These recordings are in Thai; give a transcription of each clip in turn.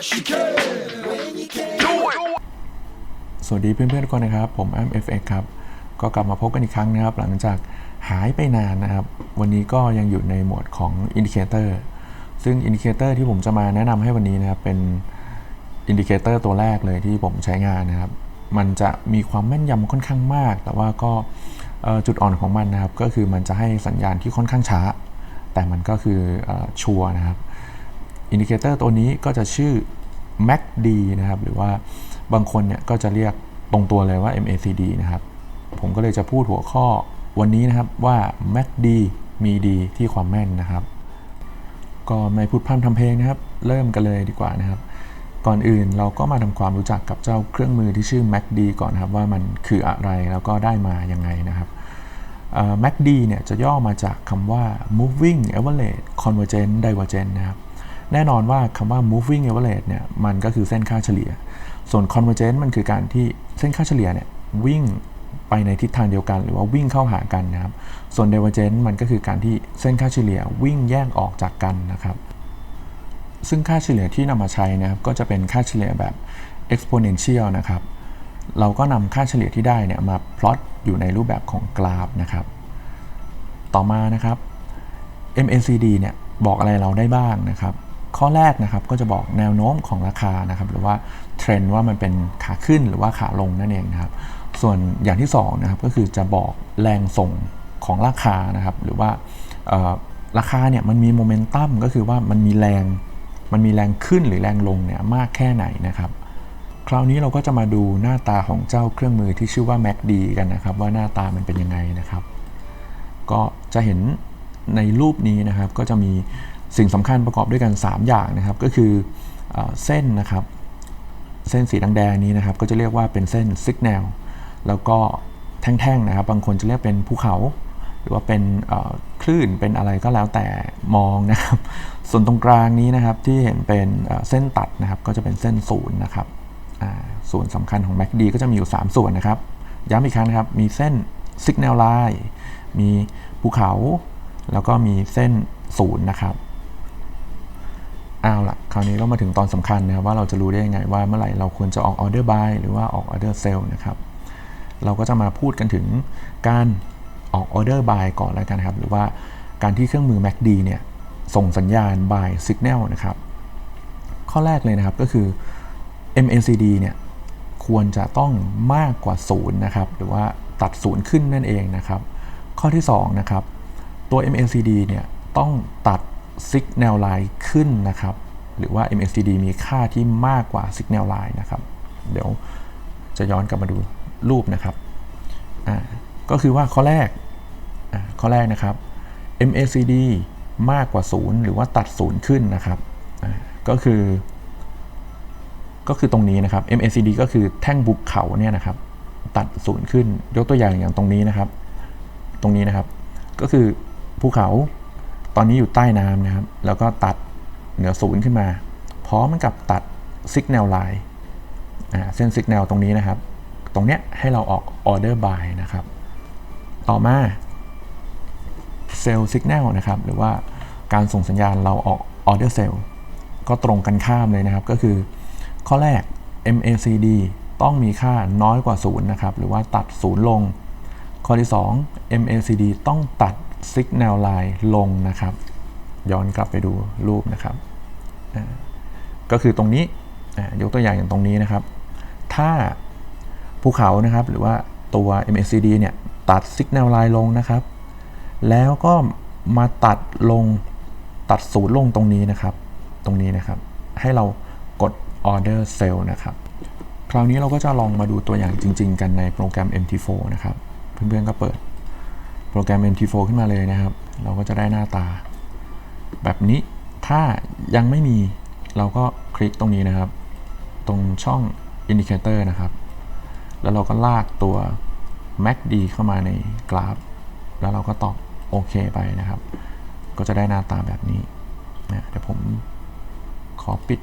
สวัสดีเพื่อนๆทุกคนนะครับ ผมแอ้ำ FX ครับ ก็กลับมาพบกันอีกครั้งนะครับ หลังจากหายไปนานนะครับ วันนี้ก็ยังอยู่ในหมวดของ Indicator ซึ่ง Indicator ที่ผมจะมาแนะนำให้วันนี้นะครับเป็น Indicator ตัวแรกเลยที่ผมใช้งานนะครับ มันจะมีความแม่นยำค่อนข้างมาก แต่ว่าก็จุดอ่อนของมันนะครับ ก็คือมันจะให้สัญญาณที่ค่อนข้างช้า แต่มันก็คือออชัวร์นะครับ อินดิเคเตอร์ตัวนี้ก็จะชื่อ MACD นะครับ หรือว่าบางคนเนี่ยก็จะเรียกตรงตัวเลยว่า MACD นะครับ ผมก็เลยจะพูดหัวข้อวันนี้นะครับว่า MACD มีดีที่ความแม่นนะครับ ก็ไม่พูดพร่ำทำเพลงนะครับ เริ่มกันเลยดีกว่านะครับ ก่อนอื่นเราก็มาทำความรู้จักกับเจ้าเครื่องมือที่ชื่อ MACD ก่อนนะครับว่ามันคืออะไรแล้วก็ได้มายังไงนะครับ MACD เนี่ยจะย่อมาจากคำว่า moving average convergent divergent นะครับ แน่นอนว่าคำว่า moving average เนี่ยมันก็คือเส้นค่าเฉลี่ย ส่วน convergent มันคือการที่เส้นค่าเฉลี่ยเนี่ยวิ่งไปในทิศทางเดียวกันหรือว่าวิ่งเข้าหากันนะครับ ส่วน divergent มันก็คือการที่เส้นค่าเฉลี่ยวิ่งแยกออกจากกันนะครับ ซึ่งค่าเฉลี่ยที่นำมาใช้นะครับก็จะเป็นค่าเฉลี่ยแบบ exponential นะครับ เราก็นำค่าเฉลี่ยที่ได้เนี่ยมาพลอตอยู่ในรูปแบบของกราฟนะครับ ต่อมานะครับ MACD เนี่ยบอกอะไรเราได้บ้างนะครับ ข้อแรกนะครับก็จะบอกแนวโน้มของราคานะครับหรือว่าเทรนด์ว่ามันเป็นขาขึ้นหรือว่าขาลงนั่นเองนะครับ ส่วนอย่างที่สองนะครับก็คือจะบอกแรงส่งของราคานะครับ หรือว่าราคาเนี่ยมันมีโมเมนตัมก็คือว่ามันมีแรงมันมีแรงขึ้นหรือแรงลงเนี่ยมากแค่ไหนนะครับ คราวนี้เราก็จะมาดูหน้าตาของเจ้าเครื่องมือที่ชื่อว่า MACD กันนะครับ ว่าหน้าตามันเป็นยังไงนะครับ ก็จะเห็นในรูปนี้นะครับก็จะมี สิ่งสำคัญประกอบด้วยกัน 3 อย่างนะครับ ก็คือเอเส้นนะครับ เส้นสีแดงๆนี้นะครับ ก็จะเรียกว่าเป็นเส้น signal แล้วก็แท่งๆนะครับ บางคนจะเรียกเป็นภูเขา หรือว่าเป็นคลื่นเป็นอะไรก็แล้วแต่มองนะครับ ส่วนตรงกลางนี้นะครับที่เห็นเป็นเส้นตัดนะครับ ก็จะเป็นเส้นศูนย์นะครับส่วนสำคัญของ MACD ก็จะมีอยู่ 3 ส่วนนะครับ ย้ำอีกครั้งนะครับ มีเส้น Signal Line มีภูเขา แล้วก็มีเส้นศูนย์นะครับ เอาละคราวนี้เรามาถึงตอนสำคัญนะครับว่าเราจะรู้ได้ยังไงว่าเมื่อไหร่เราควรจะออกออเดอร์บายหรือว่าออกออเดอร์เซลนะครับ เราก็จะมาพูดกันถึงการออกออเดอร์บายก่อนแล้วกันครับ หรือว่าการที่เครื่องมือ MACD เนี่ยส่งสัญญาณ buy signal นะครับ ข้อแรกเลยนะครับก็คือ MACD เนี่ยควรจะต้องมากกว่า0นะครับหรือว่าตัดศูนย์ขึ้นนั่นเองนะครับ ข้อที่2นะครับตัว MACD เนี่ยต้องตัด Signal Line ขึ้นนะครับ หรือว่า MACD มีค่าที่มากกว่า Signal Line นะครับ เดี๋ยวจะย้อนกลับมาดูรูปนะครับ ก็คือว่าข้อแรก ข้อแรกนะครับ MACD มากกว่า 0 หรือว่าตัดศูนย์ขึ้นนะครับ ก็คือ ก็คือตรงนี้นะครับ MACD ก็คือแท่งภูเขาเนี่ยนะครับ ตัดศูนย์ขึ้น ยกตัวอย่างอย่างตรงนี้นะครับ ตรงนี้นะครับ ก็คือภูเขาตอนนี้อยู่ใต้น้ำนะครับ แล้วก็ตัด เหนือศูนย์ขึ้นมา พร้อมกับตัด Signal Line อ่าเส้น Signal ตรงนี้นะครับ ตรงเนี้ยให้เราออก Order Buy นะครับ ต่อมา Sell Signal นะครับ หรือว่าการส่งสัญญาณเราออก Order Sell ก็ตรงกันข้ามเลยนะครับ ก็คือ ข้อแรก MACD ต้องมีค่าน้อยกว่า 0 นะครับ หรือว่าตัด 0 ลง ข้อที่ 2 MACD ต้องตัด Signal Line ลงนะครับ ย้อนกลับไปดูรูปนะครับ ก็คือตรงนี้ยกตัวอย่างอย่างตรงนี้นะครับ ถ้าภูเขานะครับหรือว่าตัว MACD เนี่ยตัด Signal Line ลงนะครับ แล้วก็มาตัดลงตัดศูนย์ลงตรงนี้นะครับ ตรงนี้นะครับ ให้เรากด Order Sell นะครับ คราวนี้เราก็จะลองมาดูตัวอย่างจริง ๆ กันในโปรแกรม MT4 นะครับ เพื่อนๆก็เปิดโปรแกรม MT4 ขึ้นมาเลยนะครับ เราก็จะได้หน้าตาแบบนี้ ถ้ายังไม่มีเราก็คลิกตรงนี้นะครับ ตรงช่อง Indicator นะครับ แล้วเราก็ลากตัว MACD เข้ามาในกราฟ แล้วเราก็ตอบโอเคไปนะครับ ก็จะได้หน้าตาแบบนี้นะเดี๋ยวผมขอปิด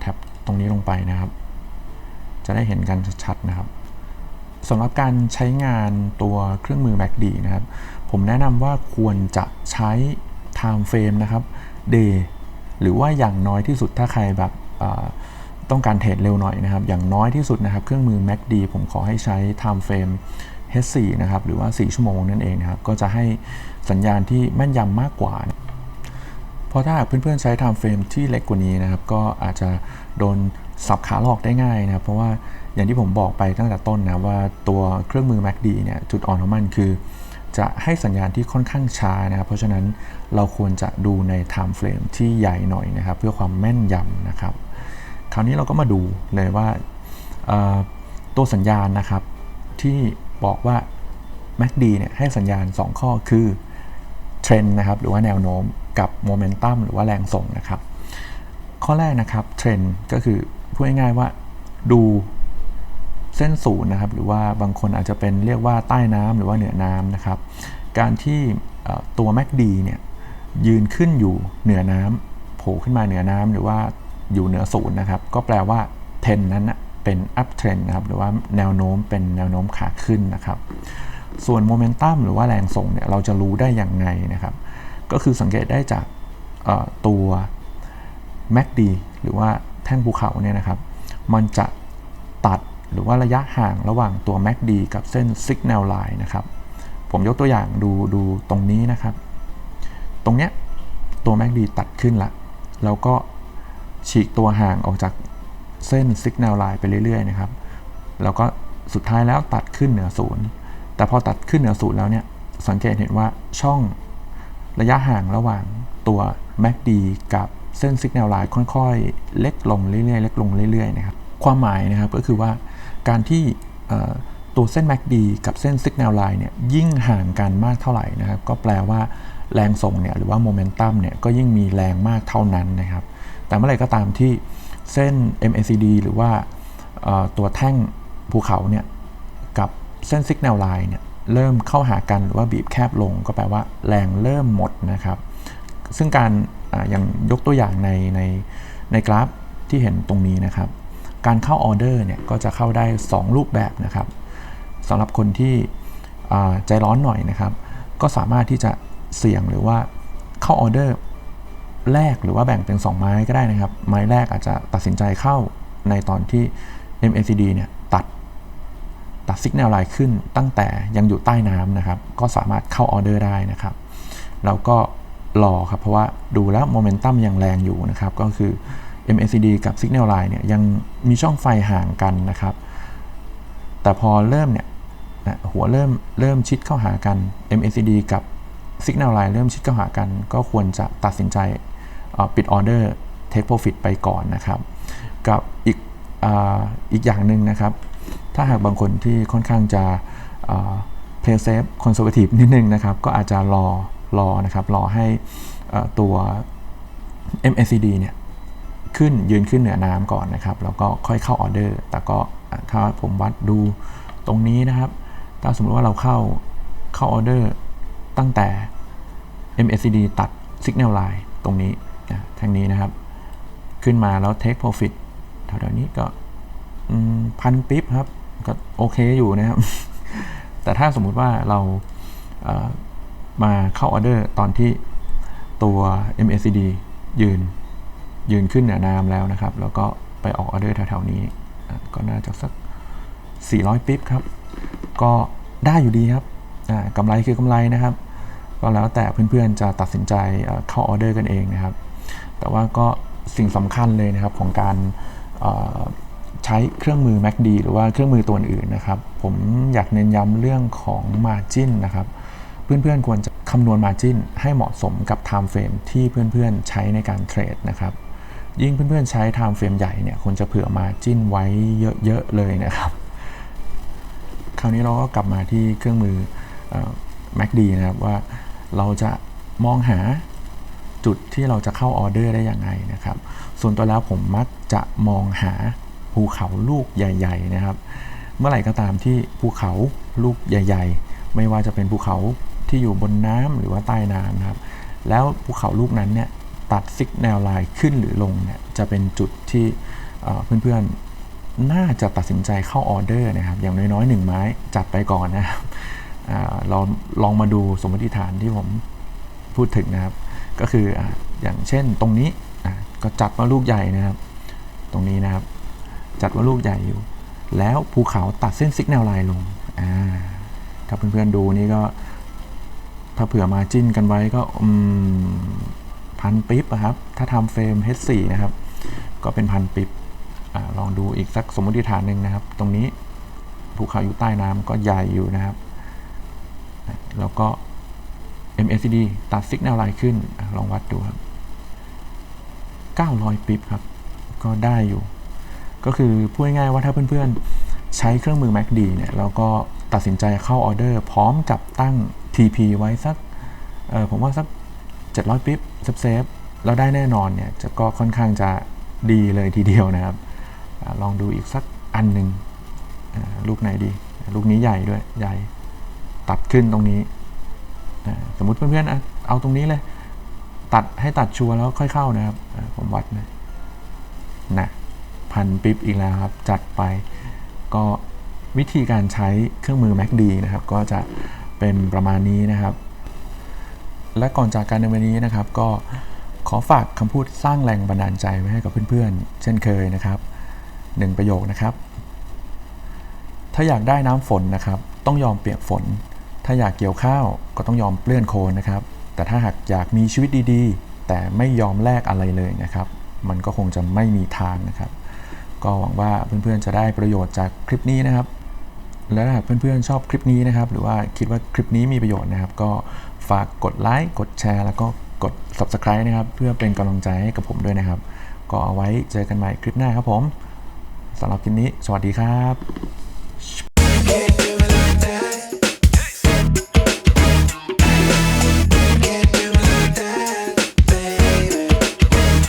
แท็บตรงนี้ลงไปนะครับ จะได้เห็นกันชัดๆนะครับสำหรับการใช้งานตัวเครื่องมือ MACD นะครับ ผมแนะนำว่าควรจะใช้ time frame นะครับ day หรือว่าอย่างน้อยที่สุดถ้าใครแบบต้องการเทรดเร็วหน่อยนะครับ อย่างน้อยที่สุดนะครับ เครื่องมือ MACD ผมขอให้ใช้ time frame H4 นะครับ หรือว่า 4 ชั่วโมงนั่นเองนะครับ ก็จะให้สัญญาณที่แม่นยำมากกว่า เพราะถ้าหากเพื่อนๆ ใช้ time frame ที่เล็กกว่านี้นะครับ ก็อาจจะโดนสับขาหลอกได้ง่ายนะครับ เพราะว่าอย่างที่ผมบอกไปตั้งแต่ต้นนะว่าตัวเครื่องมือ MACD เนี่ย จุดอ่อนของมันคือ จะให้สัญญาณที่ค่อนข้างช้านะครับ เพราะฉะนั้นเราควรจะดูใน time frame ที่ใหญ่หน่อยนะครับ เพื่อความแม่นยำนะครับ คราวนี้เราก็มาดูเลยว่าตัวสัญญาณนะครับ ที่บอกว่า MACD เนี่ยให้สัญญาณ 2 ข้อคือเทรนด์นะครับหรือว่าแนวโน้มกับโมเมนตัมหรือว่าแรงส่งนะครับ ข้อแรกนะครับเทรนด์ก็คือพูดง่ายๆว่าดู เส้นศูนย์นะครับ หรือว่าบางคนอาจจะเป็นเรียกว่าใต้น้ำหรือว่าเหนือน้ำนะครับ การที่ตัว MACD เนี่ยยืนขึ้นอยู่เหนือน้ำโผล่ขึ้นมาเหนือน้ำหรือว่าอยู่เหนือศูนย์นะครับ ก็แปลว่าเทรนนั้นเป็นอัพเทรนนะครับ หรือว่าแนวโน้มเป็นแนวโน้มขาขึ้นนะครับ ส่วนโมเมนตัมหรือว่าแรงส่งเนี่ยเราจะรู้ได้อย่างไงนะครับ ก็คือสังเกตได้จากตัว MACD หรือว่าแท่งภูเขาเนี่ยนะครับ มันจะตัด หรือว่าระยะห่างระหว่างตัว MACD กับเส้น Signal Line นะครับ ผมยกตัวอย่างดูดูตรงนี้นะครับ ตรงเนี้ยตัว MACD ตัดขึ้นละ แล้วก็ฉีกตัวห่างออกจากเส้น Signal Line ไปเรื่อยๆนะครับ แล้วก็สุดท้ายแล้วตัดขึ้นเหนือศูนย์แต่พอตัดขึ้นเหนือศูนย์แล้วเนี่ย สังเกตเห็นว่าช่องระยะห่างระหว่างตัว MACD กับเส้น Signal Line ค่อยๆ เล็กลงเรื่อยๆ เล็กลงเรื่อยๆ นะครับ ความหมายนะครับก็คือว่า การที่ตัวเส้น MACD กับเส้น Signal Line เนี่ยยิ่งห่างกันมากเท่าไหร่นะครับ ก็แปลว่าแรงส่งเนี่ยหรือว่าโมเมนตัมเนี่ยก็ยิ่งมีแรงมากเท่านั้นนะครับ แต่เมื่อไหร่ก็ตามที่เส้น MACD หรือว่าตัวแท่งภูเขาเนี่ยกับเส้น Signal Line เนี่ยเริ่มเข้าหากันหรือว่าบีบแคบลง ก็แปลว่าแรงเริ่มหมดนะครับ ซึ่งการออย่างยกตัวอย่างในในในกราฟที่เห็นตรงนี้นะครับ การเข้าออเดอร์เนี่ยก็จะเข้าได้ 2 รูปแบบนะครับสำหรับคนที่ใจร้อนหน่อยนะครับ ก็สามารถที่จะเสี่ยงหรือว่าเข้าออเดอร์แรกหรือว่าแบ่งเป็น 2 ไม้ก็ได้นะครับ ไม้แรกอาจจะตัดสินใจเข้าในตอนที่ MACD เนี่ยตัดตัดสัญญาณไลน์ขึ้นตั้งแต่ยังอยู่ใต้น้ำนะครับ ก็สามารถเข้าออเดอร์ได้นะครับแล้วก็รอครับเพราะว่าดูแล้วโมเมนตัมยังแรงอยู่นะครับ ก็คือ MACD กับ Signal Line เนี่ยยังมีช่องไฟห่างกันนะครับ แต่พอเริ่มเนี่ยนะหัวเริ่มเริ่มชิดเข้าหากัน MACD กับ Signal Line เริ่มชิดเข้าหากัน ก็ควรจะตัดสินใจปิดออเดอร์ Take Profit ไปก่อนนะครับ กับอีกออีกอย่างหนึ่งนะครับ ถ้าหากบางคนที่ค่อนข้างจะเอ่อ play safe conservative นิดนึงนะครับ ก็อาจจะรอรอนะครับ รอให้ตัว MACD เนี่ย ขึ้นยืนขึ้นเหนือน้ำก่อนนะครับ แล้วก็ค่อยเข้าออเดอร์ แต่ก็ถ้าผมวัดดูตรงนี้นะครับ ถ้าสมมติว่าเราเข้าเข้าออเดอร์ตั้งแต่ MACD ตัด Signal Line ตรงนี้นะทางนี้นะครับ ขึ้นมาแล้ว take profit แถวๆนี้ก็พันปิ๊บครับ ก็โอเคอยู่นะครับ แต่ถ้าสมมุติว่าเรามาเข้าออเดอร์ตอนที่ตัว MACD ยืน ยืนขึ้นเหนือน้ำแล้วนะครับ แล้วก็ไปออกออเดอร์แถวๆนี้ ก็น่าจะสัก 400 ปิ๊บครับ ก็ได้อยู่ดีครับอ่ากำไรคือกำไรนะครับ ก็แล้วแต่เพื่อนๆจะตัดสินใจเข้าออเดอร์กันเองนะครับ แต่ว่าก็สิ่งสำคัญเลยนะครับของการใช้เครื่องมือ MACD หรือว่าเครื่องมือตัวอื่นนะครับ ผมอยากเน้นย้ำเรื่องของ Margin นะครับเพื่อนๆควรจะคำนวณ Margin ให้เหมาะสมกับ Time Frame ที่เพื่อนๆใช้ในการเทรดนะครับ ยิ่งเพื่อนๆใช้ Time Frame ใหญ่เนี่ยควรจะเผื่อ Margin ไว้เยอะๆเลยนะครับ คราวนี้เราก็กลับมาที่เครื่องมือ MACD นะครับว่าเราจะมองหาจุดที่เราจะเข้าออเดอร์ได้ยังไงนะครับ ส่วนตัวแล้วผมมักจะมองหาภูเขาลูกใหญ่ ๆ นะครับ เมื่อไหร่ก็ตามที่ภูเขาลูกใหญ่ ๆ ไม่ว่าจะเป็นภูเขาที่อยู่บนน้ำหรือว่าใต้น้ำนะครับ แล้วภูเขาลูกนั้นเนี่ย ตัดซิกแนวไลน์ขึ้นหรือลงเนี่ยจะเป็นจุดที่เพื่อนๆน่าจะตัดสินใจเข้าออเดอร์นะครับ อย่างน้อยๆหนึ่งไม้จัดไปก่อนนะครับเราลองมาดูสมมติฐานที่ผมพูดถึงนะครับ ก็คืออย่างเช่นตรงนี้ก็จัดมาลูกใหญ่นะครับ ตรงนี้นะครับ จัดว่าลูกใหญ่อยู่ แล้วภูเขาตัดเส้นซิกแนลไลน์ลงถ้าเพื่อนๆดูนี่ก็ถ้าเผื่อมาจิ้นกันไว้ก็อืม พันปิ๊บอะครับ ถ้าทำเฟรม H4 นะครับ ก็เป็นพันปิ๊บอลองดูอีกสักสมมติฐานหนึ่งนะครับ ตรงนี้ภูเขาอยู่ใต้น้ำก็ใหญ่อยู่นะครับ แล้วก็ MACD ตัดซิกแนลไลน์ขึ้นอลองวัดดูครับ 900 ปิ๊บครับ ก็ได้อยู่ ก็คือพูดง่ายๆว่าถ้าเพื่อนๆ ใช้เครื่องมือ MACD เนี่ยแล้วก็ตัดสินใจเข้าออเดอร์ พร้อมกับตั้ง TP ไว้สักผมว่าสัก 700 ปิ๊บ เซฟเซฟๆแล้วได้แน่นอนเนี่ยจะก็ค่อนข้างจะดีเลยทีเดียวนะครับอลองดูอีกสักอันหนึ่งลูกไหนดี ลูกนี้ใหญ่ด้วยใหญ่ตัดขึ้นตรงนี้ สมมุติเพื่อนๆอะเอาตรงนี้เลย ตัดให้ตัดชัวร์แล้วค่อยเข้านะครับ ผมวัดนะนะพันปิ๊บอีกแล้วครับ จัดไปก็วิธีการใช้เครื่องมือ MACD นะครับ ก็จะเป็นประมาณนี้นะครับ และก่อนจากการในวันนี้นะครับ ก็ขอฝากคำพูดสร้างแรงบันดาลใจไว้ให้กับเพื่อนๆ เช่นเคยนะครับหนึ่งประโยคนะครับ ถ้าอยากได้น้ำฝนนะครับ ต้องยอมเปียกฝน ถ้าอยากเกี่ยวข้าวก็ต้องยอมเปลื้อนโคลนนะครับ แต่ถ้าหากอยากมีชีวิตดีๆ แต่ไม่ยอมแลกอะไรเลยนะครับ มันก็คงจะไม่มีทางนะครับ ก็หวังว่าเพื่อนๆจะได้ประโยชน์จากคลิปนี้นะครับ และถ้าเพื่อนๆชอบคลิปนี้นะครับ หรือว่าคิดว่าคลิปนี้มีประโยชน์นะครับ ก็ฝากกดไลค์กดแชร์ แล้วก็กด subscribe นะครับ เพื่อเป็นกำลังใจให้กับผมด้วยนะครับ ก็เอาไว้เจอกันใหม่คลิปหน้าครับผมสำหรับคลิปนี้ สวัสดีครับ